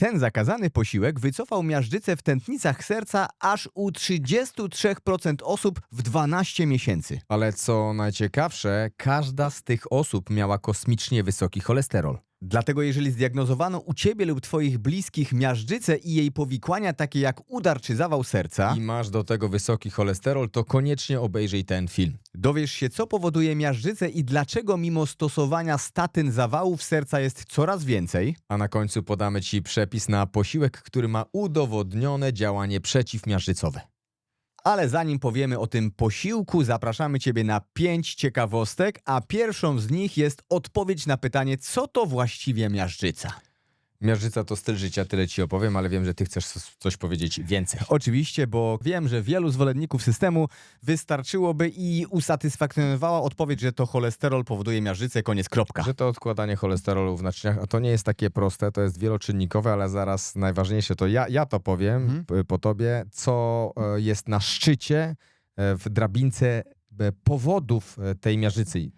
Ten zakazany posiłek wycofał miażdżycę w tętnicach serca aż u 33% osób w 12 miesięcy. Ale co najciekawsze, każda z tych osób miała kosmicznie wysoki cholesterol. Dlatego jeżeli zdiagnozowano u ciebie lub twoich bliskich miażdżycę i jej powikłania takie jak udar czy zawał serca, I masz do tego wysoki cholesterol, to koniecznie obejrzyj ten film. dowiesz się co powoduje miażdżycę i dlaczego mimo stosowania statyn zawałów serca jest coraz więcej. A na końcu podamy Ci przepis na posiłek, który ma udowodnione działanie przeciwmiażdżycowe. Ale zanim powiemy o tym posiłku, zapraszamy Ciebie na pięć ciekawostek, a pierwszą z nich jest odpowiedź na pytanie, co to właściwie miażdżyca. Miażdżyca to styl życia, tyle Ci opowiem, ale wiem, że Ty chcesz coś powiedzieć więcej. Oczywiście, bo wiem, że wielu zwolenników systemu wystarczyłoby i usatysfakcjonowała odpowiedź, że to cholesterol powoduje miażdżycę, koniec, kropka. Że to odkładanie cholesterolu w naczyniach, a to nie jest takie proste, to jest wieloczynnikowe, ale zaraz najważniejsze to ja, ja to powiem Mhm. po Tobie, co e, jest na szczycie e, w drabince e, powodów tej miażdżycy.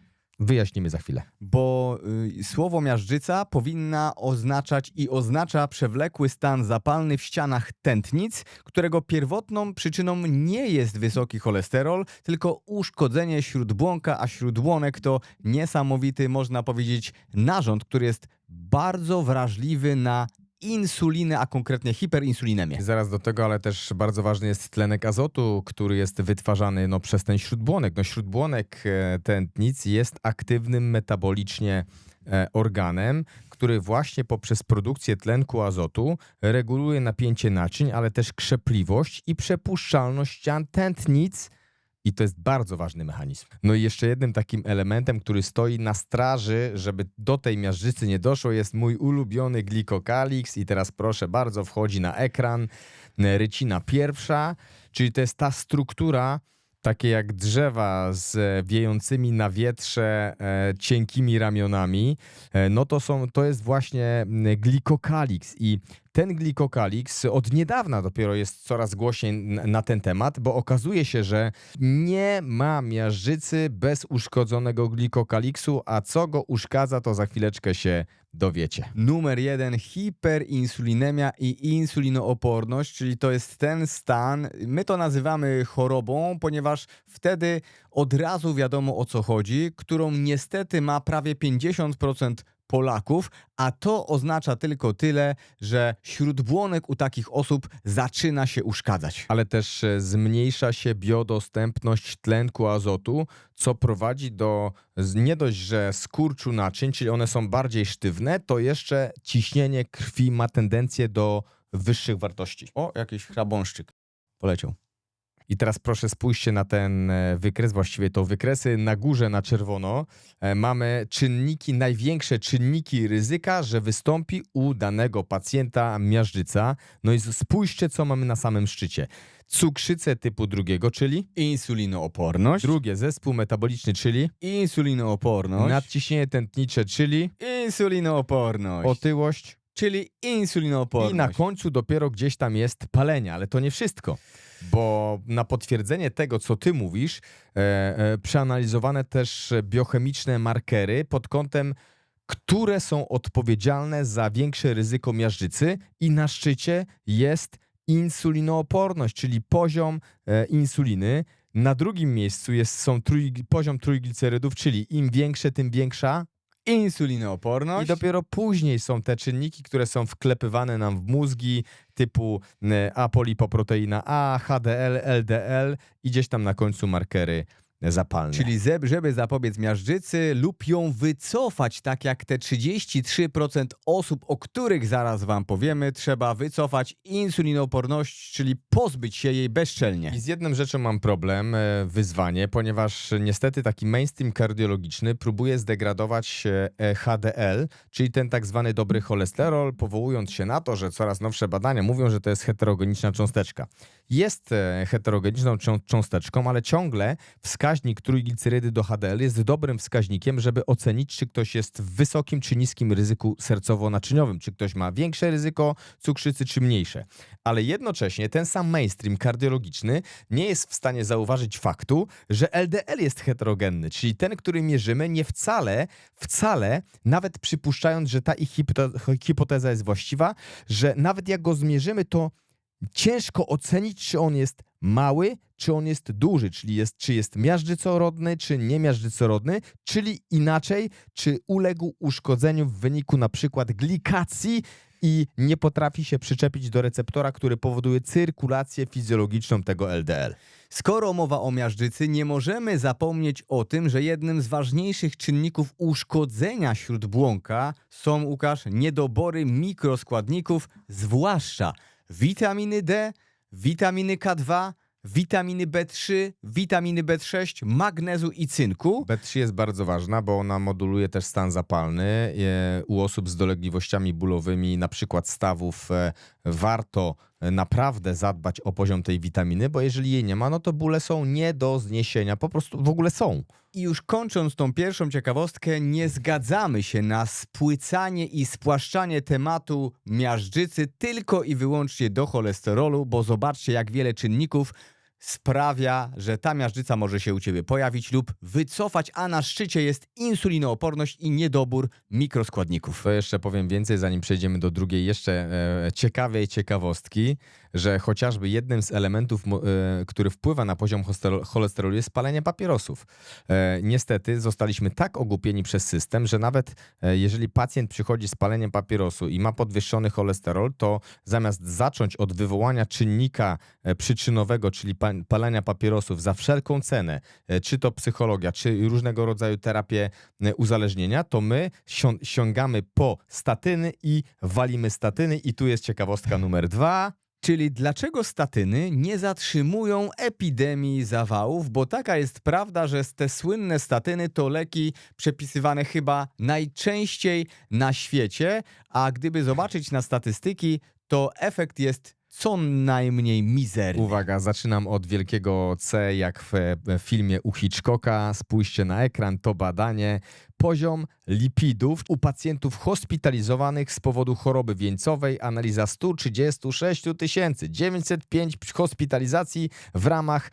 Wyjaśnimy za chwilę. Bo y, słowo miażdżyca powinna oznaczać i oznacza przewlekły stan zapalny w ścianach tętnic, którego pierwotną przyczyną nie jest wysoki cholesterol, tylko uszkodzenie śródbłonka, a śródbłonek to niesamowity, można powiedzieć, narząd, który jest bardzo wrażliwy na insulinę, a konkretnie hiperinsulinemię. Zaraz do tego, ale też bardzo ważny jest tlenek azotu, który jest wytwarzany no, przez ten śródbłonek. No, śródbłonek e, tętnic jest aktywnym metabolicznie e, organem, który właśnie poprzez produkcję tlenku azotu reguluje napięcie naczyń, ale też krzepliwość i przepuszczalność ścian tętnic. I to jest bardzo ważny mechanizm. No i jeszcze jednym takim elementem, który stoi na straży, żeby do tej miażdżycy nie doszło, jest mój ulubiony glikokalix. I teraz proszę bardzo, wchodzi na ekran rycina pierwsza, czyli to jest ta struktura, takie jak drzewa z wiejącymi na wietrze e, cienkimi ramionami, e, no to, są, to jest właśnie glikokalix. I ten glikokalix od niedawna dopiero jest coraz głośniej na ten temat, bo okazuje się, że nie ma miażdżycy bez uszkodzonego glikokaliksu, a co go uszkadza, to za chwileczkę się dowiecie. Numer jeden, hiperinsulinemia i insulinooporność, czyli to jest ten stan, my to nazywamy chorobą, ponieważ wtedy od razu wiadomo o co chodzi, którą niestety ma prawie 50% Polaków, a to oznacza tylko tyle, że śródbłonek u takich osób zaczyna się uszkadzać. ale też e, zmniejsza się biodostępność tlenku azotu, co prowadzi do nie dość, że skurczu naczyń, czyli one są bardziej sztywne, to jeszcze ciśnienie krwi ma tendencję do wyższych wartości. O, jakiś chrabąszczyk poleciał. I teraz proszę spójrzcie na ten e, wykres, właściwie to wykresy na górze na czerwono. e, Mamy czynniki, największe czynniki ryzyka, że wystąpi u danego pacjenta miażdżyca. No i spójrzcie, co mamy na samym szczycie. Cukrzycę typu drugiego, czyli Insulinooporność, drugie zespół metaboliczny, czyli insulinooporność, nadciśnienie tętnicze, czyli insulinooporność, otyłość czyli insulinooporność. i na końcu dopiero gdzieś tam jest palenie, ale to nie wszystko. Bo na potwierdzenie tego, co ty mówisz, e, e, przeanalizowane też biochemiczne markery pod kątem, które są odpowiedzialne za większe ryzyko miażdżycy i na szczycie jest insulinooporność, czyli poziom e, insuliny. Na drugim miejscu jest są trój, poziom trójglicerydów, czyli im większe, tym większa Insulinooporność. i dopiero później są te czynniki, które są wklepywane nam w mózgi, typu e, apolipoproteina A, HDL, LDL i gdzieś tam na końcu markery zapalne. Czyli zeb- żeby zapobiec miażdżycy lub ją wycofać, tak jak te 33% osób, o których zaraz wam powiemy, trzeba wycofać insulinooporność, czyli pozbyć się jej bezczelnie. I z jedną rzeczą mam problem, e, wyzwanie, ponieważ niestety taki mainstream kardiologiczny próbuje zdegradować e, HDL, czyli ten tak zwany dobry cholesterol, powołując się na to, że coraz nowsze badania mówią, że to jest heterogeniczna cząsteczka. Jest e, heterogeniczną czą- cząsteczką, ale ciągle wskaźnik wskaźnik trójglicerydy do HDL jest dobrym wskaźnikiem, żeby ocenić, czy ktoś jest w wysokim czy niskim ryzyku sercowo-naczyniowym, czy ktoś ma większe ryzyko cukrzycy czy mniejsze. Ale jednocześnie ten sam mainstream kardiologiczny nie jest w stanie zauważyć faktu, że LDL jest heterogenny, czyli ten, który mierzymy, nie wcale, wcale, nawet przypuszczając, że ta ich hipote- hipoteza jest właściwa, że nawet jak go zmierzymy, to ciężko ocenić, czy on jest mały, czy on jest duży, czyli jest, czy jest miażdżycorodny, czy nie miażdżycorodny, czyli inaczej, czy uległ uszkodzeniu w wyniku na przykład glikacji i nie potrafi się przyczepić do receptora, który powoduje cyrkulację fizjologiczną tego LDL. Skoro mowa o miażdżycy, nie możemy zapomnieć o tym, że jednym z ważniejszych czynników uszkodzenia śródbłąka są, Łukasz, niedobory mikroskładników, zwłaszcza witaminy D, witaminy K2, witaminy B3, witaminy B6, magnezu i cynku. B3 jest bardzo ważna, bo ona moduluje też stan zapalny. E, U osób z dolegliwościami bólowymi, na przykład stawów, e, warto e, naprawdę zadbać o poziom tej witaminy, bo jeżeli jej nie ma, no to bóle są nie do zniesienia, po prostu w ogóle są. I już kończąc tą pierwszą ciekawostkę, nie zgadzamy się na spłycanie i spłaszczanie tematu miażdżycy tylko i wyłącznie do cholesterolu, bo zobaczcie, jak wiele czynników sprawia, że ta miażdżyca może się u ciebie pojawić lub wycofać, a na szczycie jest insulinooporność i niedobór mikroskładników. To jeszcze powiem więcej, zanim przejdziemy do drugiej, jeszcze e, ciekawej ciekawostki, że chociażby jednym z elementów, e, który wpływa na poziom cholesterol- cholesterolu jest palenie papierosów. E, niestety zostaliśmy tak ogłupieni przez system, że nawet e, jeżeli pacjent przychodzi z paleniem papierosu i ma podwyższony cholesterol, to zamiast zacząć od wywołania czynnika przyczynowego, czyli pa- palenia papierosów za wszelką cenę, czy to psychologia, czy różnego rodzaju terapie uzależnienia, to my sięgamy po statyny i walimy statyny. I tu jest ciekawostka numer dwa. Czyli dlaczego statyny nie zatrzymują epidemii zawałów? Bo taka jest prawda, że te słynne statyny to leki przepisywane chyba najczęściej na świecie, a gdyby zobaczyć na statystyki, to efekt jest co najmniej mizerny. Uwaga, zaczynam od wielkiego C, jak w e, filmie u Hitchcocka. Spójrzcie na ekran, to badanie. Poziom lipidów u pacjentów hospitalizowanych z powodu choroby wieńcowej. Analiza 136 905 hospitalizacji w ramach,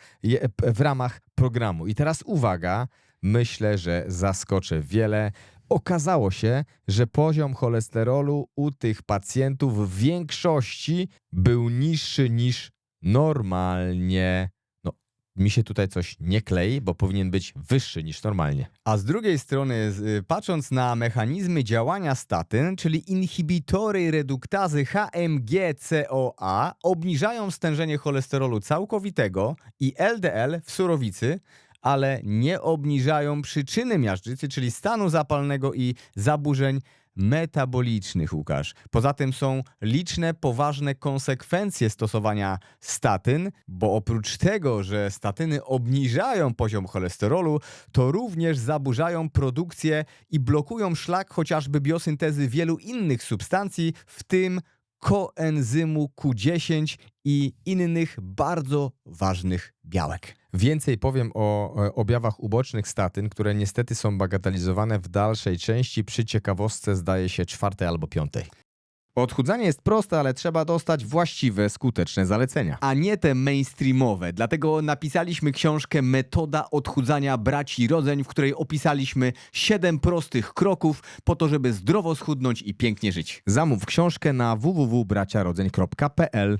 w ramach programu. I teraz uwaga, myślę, że zaskoczę wiele. Okazało się, że poziom cholesterolu u tych pacjentów w większości był niższy niż normalnie. No, mi się tutaj coś nie klei, bo powinien być wyższy niż normalnie. A z drugiej strony, y, patrząc na mechanizmy działania statyn, czyli inhibitory reduktazy HMG-CoA, obniżają stężenie cholesterolu całkowitego i LDL w surowicy, ale nie obniżają przyczyny miażdżycy, czyli stanu zapalnego i zaburzeń metabolicznych, Łukasz. Poza tym są liczne poważne konsekwencje stosowania statyn, bo oprócz tego, że statyny obniżają poziom cholesterolu, to również zaburzają produkcję i blokują szlak chociażby biosyntezy wielu innych substancji, w tym koenzymu Q10 i innych bardzo ważnych białek. Więcej powiem o e, objawach ubocznych statyn, które niestety są bagatelizowane w dalszej części przy ciekawostce zdaje się czwartej albo piątej. Odchudzanie jest proste, ale trzeba dostać właściwe, skuteczne zalecenia. a nie te mainstreamowe. Dlatego napisaliśmy książkę Metoda odchudzania braci rodzeń, w której opisaliśmy 7 prostych kroków po to, żeby zdrowo schudnąć i pięknie żyć. Zamów książkę na www.braciarodzeń.pl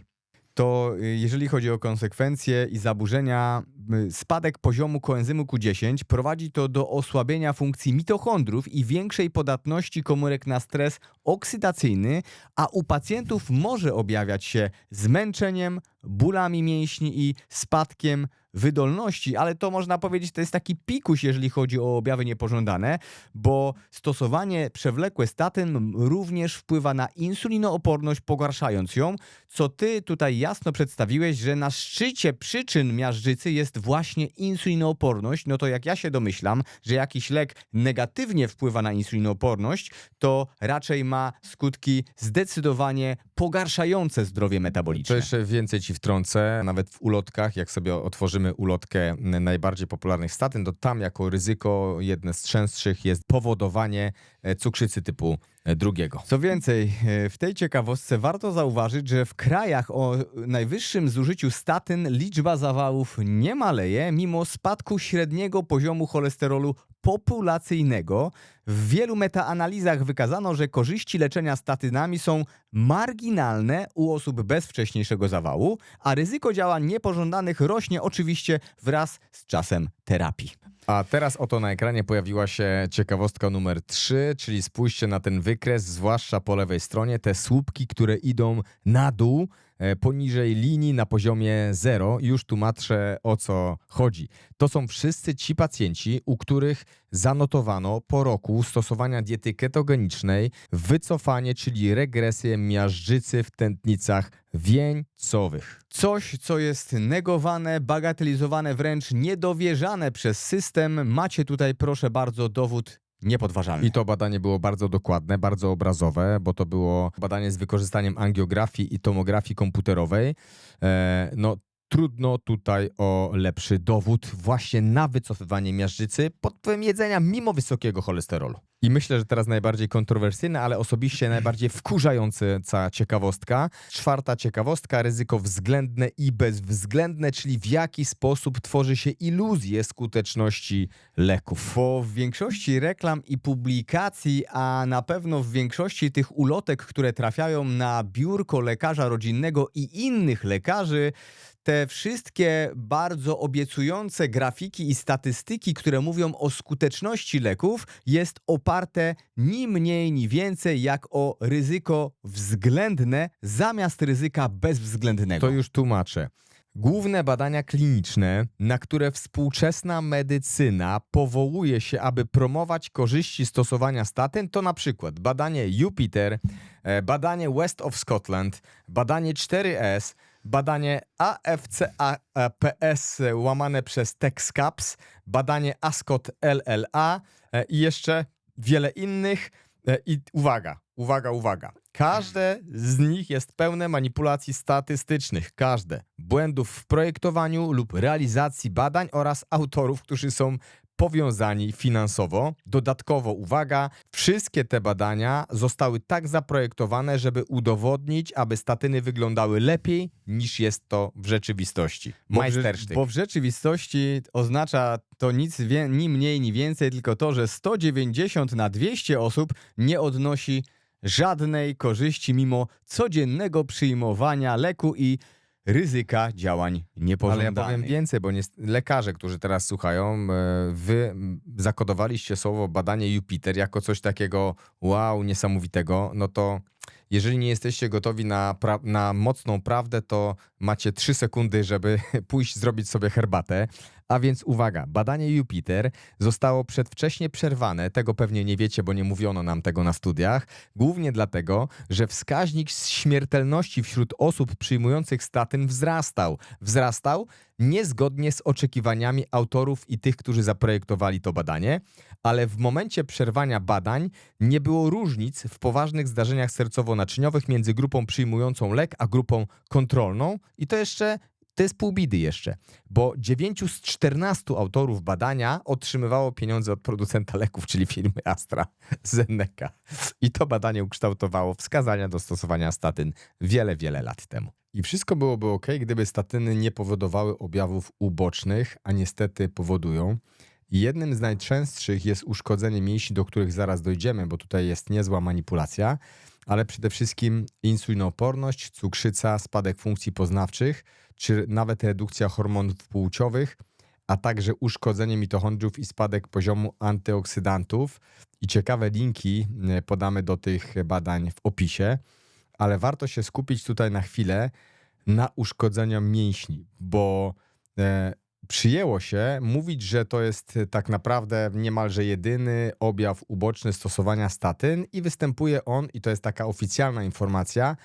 To y, jeżeli chodzi o konsekwencje i zaburzenia, y, spadek poziomu koenzymu Q10 prowadzi to do osłabienia funkcji mitochondrów i większej podatności komórek na stres oksydacyjny, a u pacjentów może objawiać się zmęczeniem, bólami mięśni i spadkiem wydolności, ale to można powiedzieć, to jest taki pikuś, jeżeli chodzi o objawy niepożądane, bo stosowanie przewlekłe statyn również wpływa na insulinooporność, pogarszając ją, co ty tutaj jasno przedstawiłeś, że na szczycie przyczyn miażdżycy jest właśnie insulinooporność, no to jak ja się domyślam, że jakiś lek negatywnie wpływa na insulinooporność, to raczej ma skutki zdecydowanie pogarszające zdrowie To metaboliczne. jeszcze więcej ci wtrącę. Nawet w ulotkach, jak sobie otworzymy ulotkę najbardziej popularnych statyn, to tam jako ryzyko jedne z częstszych jest powodowanie e, cukrzycy typu e, drugiego. Co więcej, e, w tej ciekawostce warto zauważyć, że w krajach o najwyższym zużyciu statyn liczba zawałów nie maleje, mimo spadku średniego poziomu cholesterolu populacyjnego. W wielu metaanalizach wykazano, że korzyści leczenia statynami są marginalne u osób bez wcześniejszego zawału, a ryzyko działań niepożądanych rośnie oczywiście wraz z czasem terapii. A teraz oto na ekranie pojawiła się ciekawostka numer 3, czyli spójrzcie na ten wykres, zwłaszcza po lewej stronie, te słupki, które idą na dół, poniżej linii na poziomie 0. Już tłumaczę o co chodzi. To są wszyscy ci pacjenci, u których zanotowano po roku stosowania diety ketogenicznej wycofanie, czyli regresję miażdżycy w tętnicach wieńcowych. Coś, co jest negowane, bagatelizowane, wręcz niedowierzane przez system. Macie tutaj, proszę bardzo, dowód niepodważalny. I to badanie było bardzo dokładne, bardzo obrazowe, bo to było badanie z wykorzystaniem angiografii i tomografii komputerowej. E, no, trudno tutaj o lepszy dowód właśnie na wycofywanie miażdżycy pod wpływem jedzenia mimo wysokiego cholesterolu. I myślę, że teraz najbardziej kontrowersyjna, ale osobiście najbardziej wkurzająca ciekawostka. Czwarta ciekawostka, ryzyko względne i bezwzględne, czyli w jaki sposób tworzy się iluzję skuteczności leków. Bo w większości reklam i publikacji, a na pewno w większości tych ulotek, które trafiają na biurko lekarza rodzinnego i innych lekarzy, te wszystkie bardzo obiecujące grafiki i statystyki, które mówią o skuteczności leków, jest oparte ni mniej, ni więcej jak o ryzyko względne zamiast ryzyka bezwzględnego. To już tłumaczę. Główne badania kliniczne, na które współczesna medycyna powołuje się, aby promować korzyści stosowania statyn, to na przykład badanie Jupiter, e, badanie West of Scotland, badanie 4S, badanie AFCAPS łamane przez TexCaps, badanie ASCOT LLA e, i jeszcze wiele innych. E, I uwaga, uwaga, uwaga. Każde z nich jest pełne manipulacji statystycznych, każde. Błędów w projektowaniu lub realizacji badań oraz autorów, którzy są powiązani finansowo. Dodatkowo, uwaga, wszystkie te badania zostały tak zaprojektowane, żeby udowodnić, aby statyny wyglądały lepiej niż jest to w rzeczywistości. Bo w, bo w rzeczywistości oznacza to nic wie, ni mniej, ni więcej, tylko to, że 190 na 200 osób nie odnosi żadnej korzyści mimo codziennego przyjmowania leku i ryzyka działań Ale ja niepożądanych. powiem więcej, bo niest- lekarze, którzy teraz słuchają, e, wy m, zakodowaliście słowo badanie Jupiter jako coś takiego wow, niesamowitego, no to jeżeli nie jesteście gotowi na, pra- na mocną prawdę, to macie 3 sekundy, żeby pójść zrobić sobie herbatę. A więc uwaga, badanie Jupiter zostało przedwcześnie przerwane, tego pewnie nie wiecie, bo nie mówiono nam tego na studiach, głównie dlatego, że wskaźnik śmiertelności wśród osób przyjmujących statyn wzrastał. Wzrastał niezgodnie z oczekiwaniami autorów i tych, którzy zaprojektowali to badanie, ale w momencie przerwania badań nie było różnic w poważnych zdarzeniach sercowo-naczyniowych między grupą przyjmującą lek a grupą kontrolną. I to jeszcze to jest pół bidy jeszcze, bo 9 z 14 autorów badania otrzymywało pieniądze od producenta leków, czyli firmy AstraZeneca. I to badanie ukształtowało wskazania do stosowania statyn wiele, wiele lat temu. I wszystko byłoby ok, gdyby statyny nie powodowały objawów ubocznych, a niestety powodują. Jednym z najczęstszych jest uszkodzenie mięśni, do których zaraz dojdziemy, bo tutaj jest niezła manipulacja, ale przede wszystkim insulinooporność, cukrzyca, spadek funkcji poznawczych, czy nawet redukcja hormonów płciowych, a także uszkodzenie mitochondriów i spadek poziomu antyoksydantów. I ciekawe linki e, podamy do tych badań w opisie, ale warto się skupić tutaj na chwilę na uszkodzeniu mięśni, bo e, przyjęło się mówić, że to jest e, tak naprawdę niemalże jedyny objaw uboczny stosowania statyn i występuje on, i to jest taka oficjalna informacja,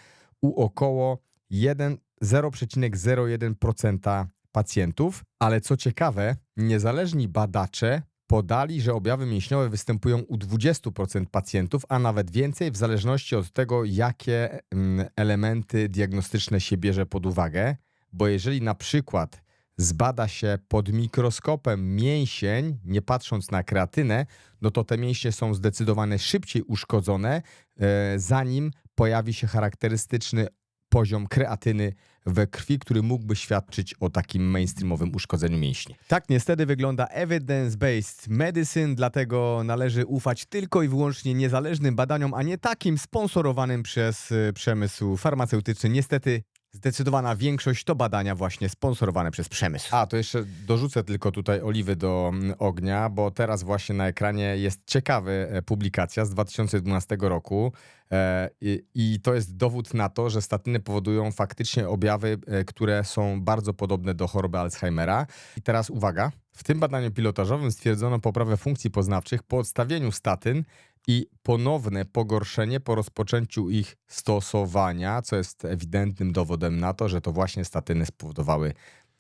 u około 1 0,01% pacjentów, ale co ciekawe, niezależni badacze podali, że objawy mięśniowe występują u 20% pacjentów, a nawet więcej w zależności od tego, jakie mm, elementy diagnostyczne się bierze pod uwagę, bo jeżeli na przykład zbada się pod mikroskopem mięsień, nie patrząc na kreatynę, no to te mięśnie są zdecydowanie szybciej uszkodzone, e, zanim pojawi się charakterystyczny poziom kreatyny we krwi, który mógłby świadczyć o takim mainstreamowym uszkodzeniu mięśni. Tak niestety wygląda evidence-based medicine, dlatego należy ufać tylko i wyłącznie niezależnym badaniom, a nie takim sponsorowanym przez y, przemysł farmaceutyczny. Niestety zdecydowana większość to badania właśnie sponsorowane przez przemysł. A, to jeszcze dorzucę tylko tutaj oliwy do mm, ognia, bo teraz właśnie na ekranie jest ciekawy e, publikacja z 2012 roku e, i, i to jest dowód na to, że statyny powodują faktycznie objawy, e, które są bardzo podobne do choroby Alzheimera. I teraz uwaga, w tym badaniu pilotażowym stwierdzono poprawę funkcji poznawczych po odstawieniu statyn i ponowne pogorszenie po rozpoczęciu ich stosowania, co jest ewidentnym dowodem na to, że to właśnie statyny spowodowały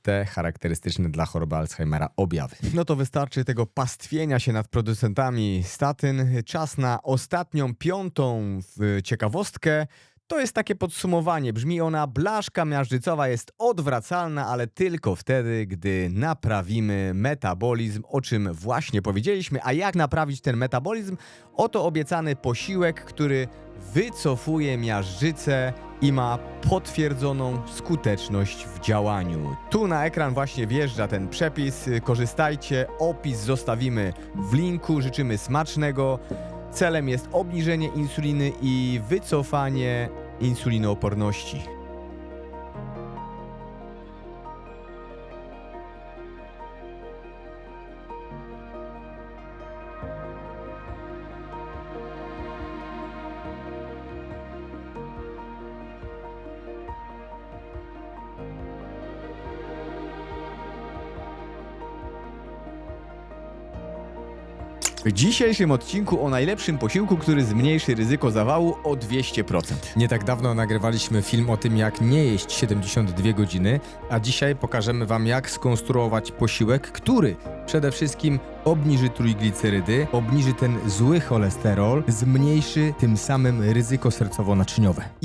te charakterystyczne dla choroby Alzheimera objawy. No to wystarczy tego pastwienia się nad producentami statyn. Czas na ostatnią, piątą ciekawostkę. To jest takie podsumowanie. Brzmi ona: blaszka miażdżycowa jest odwracalna, ale tylko wtedy, gdy naprawimy metabolizm, o czym właśnie powiedzieliśmy. A jak naprawić ten metabolizm? Oto obiecany posiłek, który wycofuje miażdżycę i ma potwierdzoną skuteczność w działaniu. Tu na ekran właśnie wjeżdża ten przepis. Korzystajcie, opis zostawimy w linku. Życzymy smacznego. Celem jest obniżenie insuliny i wycofanie insulinooporności. W dzisiejszym odcinku o najlepszym posiłku, który zmniejszy ryzyko zawału o 200%. Nie tak dawno nagrywaliśmy film o tym, jak nie jeść 72 godziny, a dzisiaj pokażemy Wam, jak skonstruować posiłek, który przede wszystkim obniży trójglicerydy, obniży ten zły cholesterol, zmniejszy tym samym ryzyko sercowo-naczyniowe.